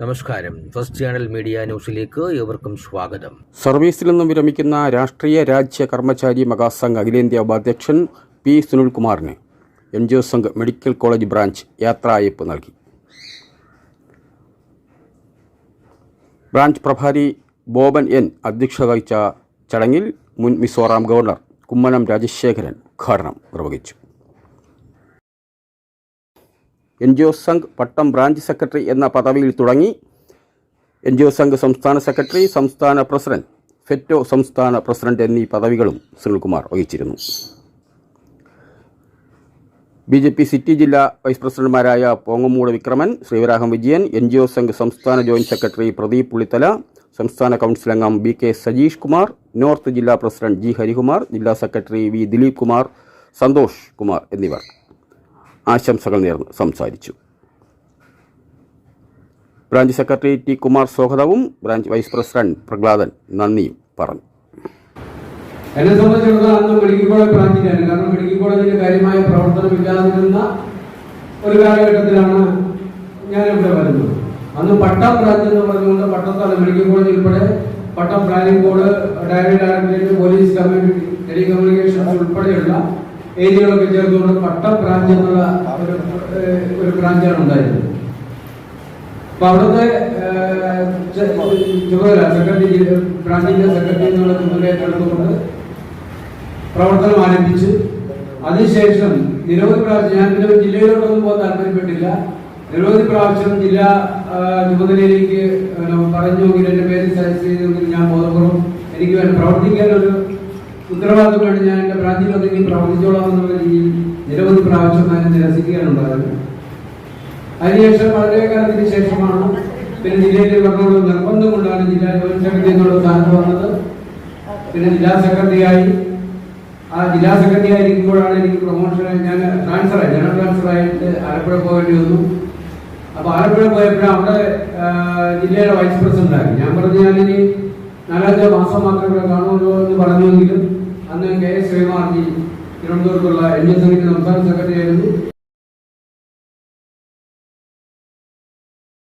നമസ്കാരം. First channel media ന്യൂസിലേക്ക് ഏവർക്കും സ്വാഗതം. സർവീസിൽ നിന്നും വിരമിക്കുന്ന രാഷ്ട്രീയ രാജ്യ കർമ്മചാരി മഹാസംഘ് അഖിലേന്ത്യാ ഉപാധ്യക്ഷൻ P സുനിൽകുമാറിന് N G O Sangh medical college branch യാത്രായപ്പ് നൽകി. ബ്രാഞ്ച് പ്രഭാരി ബോബൻ എൻ അധ്യക്ഷത വഹിച്ച ചടങ്ങിൽ മുൻ മിസോറാം ഗവർണർ കുമ്മനം രാജശേഖരൻ ഉദ്ഘാടനം നിർവഹിച്ചു. N G O Sangh Pattom branch secretary എന്ന പദവിയിൽ തുടങ്ങി. എൻ ജി ഒ സംഘ് സംസ്ഥാന സെക്രട്ടറി സംസ്ഥാന പ്രസിഡന്റ് ഫെറ്റോ സംസ്ഥാന പ്രസിഡന്റ് എന്നീ പദവികളും സുനിൽകുമാർ വഹിച്ചിരുന്നു. ബി ജെ പി സിറ്റി ജില്ലാ വൈസ് പ്രസിഡന്റുമാരായ Pongamoodu Vikraman Sreevaraham Vijayan N G O Sangh സംസ്ഥാന ജോയിന്റ് സെക്രട്ടറി പ്രദീപ് പുളിത്തല സംസ്ഥാന കൗൺസിൽ അംഗം B K Sajeesh Kumar north ജില്ലാ പ്രസിഡന്റ് ജി ഹരികുമാർ ജില്ലാ സെക്രട്ടറി വി ദിലീപ് കുമാർ സന്തോഷ് കുമാർ എന്നിവർ. ആശംസകൾ നേർന്ന് സംസാരിച്ചു. ബ്രാഞ്ച് സെക്രട്ടറി ടി കുമാർ സ്വാഗതവും ബ്രാഞ്ച് വൈസ് പ്രസിഡന്റ് പ്രഹ്ലാദൻ നന്ദിയും പറഞ്ഞു. എന്നെ സംബന്ധിച്ചിടത്തോളം അന്ന് മെഡിക്കൽ കോളേജ് ബ്രാഞ്ചിലാണ് കാരണം മെഡിക്കൽ കോളേജിന് കാര്യമായ പ്രവർത്തനം ഇല്ലാതിരുന്ന ഒരു കാലഘട്ടത്തിലാണ് ഞാൻ ഇവിടെ വരുന്നത്. അന്ന് പട്ടം ബ്രാഞ്ച് എന്ന് പറഞ്ഞുകൊണ്ട് പട്ടത്താണ് മെഡിക്കൽ കോളേജ് ഉൾപ്പെടെ Pattom planning board dairy directorate police community telecommunications ഉൾപ്പെടെയുള്ള ഏരിയകളൊക്കെ ചേർത്തുകൊണ്ട് പട്ടം ബ്രാഞ്ച് എന്നുള്ള ഒരു ഒരു ബ്രാഞ്ചാണ് ഉണ്ടായിരുന്നത് അപ്പൊ അവിടുത്തെ ചുമതല സെക്രട്ടറി ബ്രാഞ്ചിന്റെ സെക്രട്ടറി എന്നുള്ള ചുമതലയായിട്ട് എടുത്തുകൊണ്ട് പ്രവർത്തനം ആരംഭിച്ചു. അതിനുശേഷം നിരവധി പ്രാവശ്യം ഞാൻ പിന്നെ ജില്ലയിലോട്ടൊന്നും പോകാൻ താല്പര്യപ്പെട്ടില്ല. നിരവധി പ്രാവശ്യം ജില്ലാ ചുമതലയിലേക്ക് പറഞ്ഞു എന്റെ പേര് സജസ്റ്റ് ചെയ്തെങ്കിൽ ഞാൻ ബോധപൂർവം എനിക്ക് വേണ്ടി പ്രവർത്തിക്കാൻ ഒരു ഉത്തരവാദിത്വം ഞാൻ എന്റെ ഒന്നെങ്കിൽ പ്രവർത്തിച്ചോളാം എന്നുള്ള രീതിയിൽ നിരവധി പ്രാവശ്യം അതിനെ നിരസിക്കാനുണ്ടായിരുന്നു അതിനുശേഷം വളരെ കാലത്തിന് ശേഷമാണ് പിന്നെ ജില്ലയിലെ പറഞ്ഞോട് നിർബന്ധം കൊണ്ടാണ് ജില്ലാ ജോയിന്റ് സെക്രട്ടറി എന്നുള്ള സ്ഥാനത്ത് വന്നത്. പിന്നെ ജില്ലാ സെക്രട്ടറിയായി. ആ ജില്ലാ സെക്രട്ടറി ആയിരിക്കുമ്പോഴാണ് എനിക്ക് പ്രൊമോഷൻ ഞാൻ ട്രാൻസ്ഫർ ആയി ജനറൽ ട്രാൻസ്ഫർ ആയിട്ട് ആലപ്പുഴ പോകേണ്ടി വന്നു. അപ്പൊ ആലപ്പുഴ പോയപ്പോഴും അവിടെ ജില്ലയുടെ വൈസ് പ്രസിഡന്റ് ആയി ഞാൻ പറഞ്ഞു ഞാനിനി നാലഞ്ചോ മാസം മാത്രമേ കാണുള്ളൂ എന്ന് പറഞ്ഞുവെങ്കിലും അന്ന് കെ എസ് ശ്രീകുമാർജി തിരുവനന്തപുരത്തുള്ള എൻ എസ് എമ്മിന്റെ സംസ്ഥാന സെക്രട്ടറി